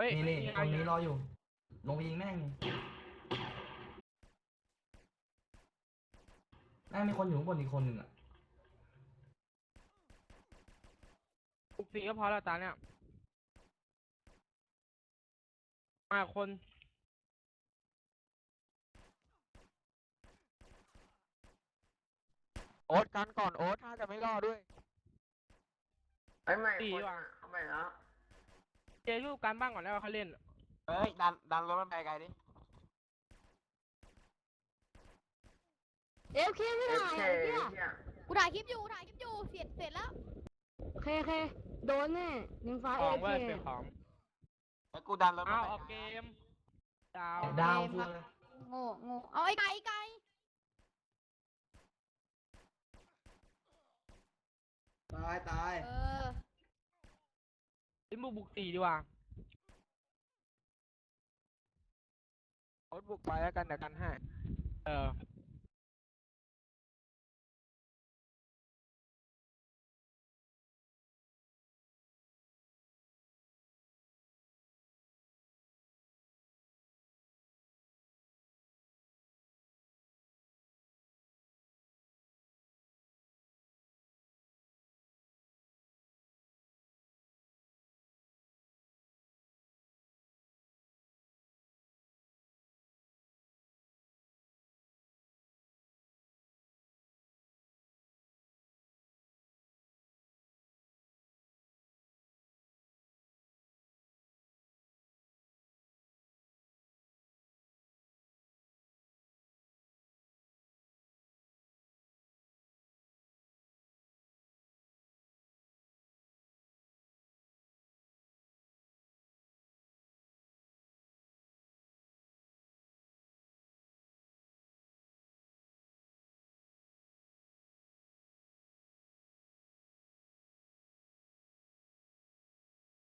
เฮ้ยนี่นี่ไงตรงนี้รออยู่ ลงไปยิงแม่งแม่งมีคนอยู่ข้างบนอีกคนหนึ่งอะบุกสี่ก็พอแล้วตาเนี่ยมาคนโอ๊ตกันก่อนโอ๊ตถ้าจะไม่รอดด้วยไอ้ยไม่สี่คนว่ะเข้าไปแล้วเจลูกการบ้างก่อนแล้วเขาเล่น เฮ้ยดันดันรถมันไปไกลดิเอฟเคไม่เอฟถ่ายเคอะเนี่ยเนี่ยกูถ่ายคลิปอยู่ถ่ายคลิปอยู่ เสร็จ เสร็จแล้ว โอเคโอเคโดนแน่หนึ่งฟ้าขเอองฟเว้เคยเป็นของแล้วกูดันรถมันอ้าวไปออกเกมดาวดาวคืออะไรโง่โง่เอาไอ้ไก่ไอ้ไก่ตายตาย เออ เล่นบุกบุกสี่ดีกว่าโอ๊ตบุกไปแล้วกันเดี๋ยวกันให้เออ